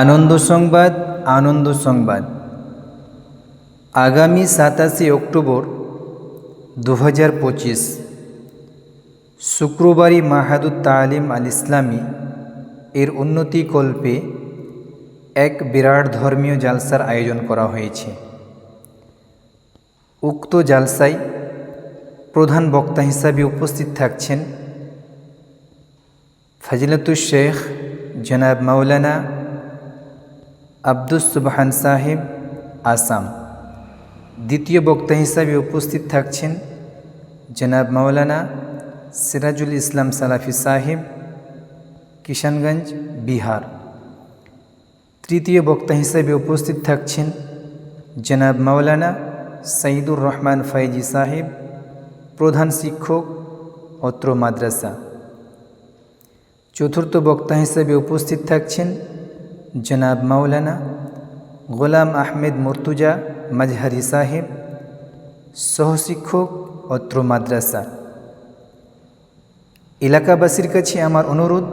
আনন্দ সংবাদ আনন্দ সংবাদ। আগামী সাতাশে অক্টোবর দু হাজার পঁচিশ, শুক্রবারই মাহাদুত তালিম আল ইসলামী এর উন্নতিকল্পে এক বিরাট ধর্মীয় জালসার আয়োজন করা হয়েছে। উক্ত জালসায় প্রধান বক্তা হিসাবে উপস্থিত থাকছেন ফজিলতুল শেখ জনাব মাওলানা আব্দুস সুবহান সাহেব, আসাম। দ্বিতীয় বক্তা হিসাবে উপস্থিত থাকছেন জনাব মাওলানা সিরাজুল ইসলাম সালাফি সাহেব, কিষানগঞ্জ, বিহার। তৃতীয় বক্তা হিসাবে উপস্থিত থাকছেন জনাব মাওলানা সাইদুর রহমান ফাইজি সাহেব, প্রধান শিক্ষক, অত্র মাদ্রাসা। চতুর্থ বক্তা হিসেবে উপস্থিত থাকছেন জনাব মাওলানা গোলাম আহমেদ মর্তুজা মাজহারি সাহেব, সহশিক্ষক অত্র মাদ্রাসা। এলাকাবাসীর কাছে আমার অনুরোধ,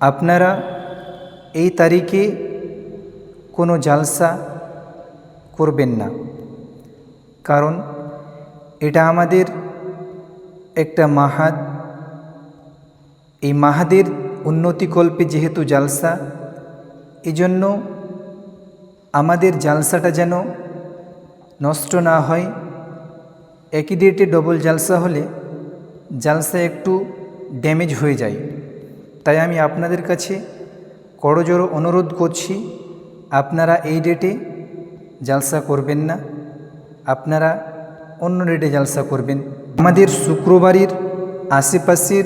আপনারা এই তারিখে কোনো জালসা করবেন না, কারণ এটা আমাদের একটা মাহাদ। এই মাহাদের উন্নতিকল্পে যেহেতু জালসা এজন্য আমাদের জালসাটা যেন নষ্ট না হয়। একই ডেটে ডবল জালসা হলে জালসা একটু ড্যামেজ হয়ে যায়। তাই আমি আপনাদের কাছে করজোড়ো অনুরোধ করছি, আপনারা এই ডেটে জালসা করবেন না, আপনারা অন্য ডেটে জালসা করবেন। আমাদের শুক্রবারের আশেপাশের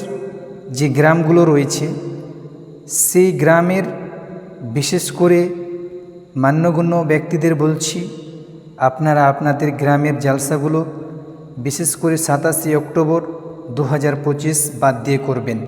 যে গ্রামগুলো রয়েছে, সেই গ্রামের বিশেষ করে মান্যগণ্য ব্যক্তিদের বলছি, আপনারা আপনাদের গ্রামের জালসাগুলো বিশেষ করে সাতাশে অক্টোবর দু হাজার পঁচিশ বাদ দিয়ে করবেন।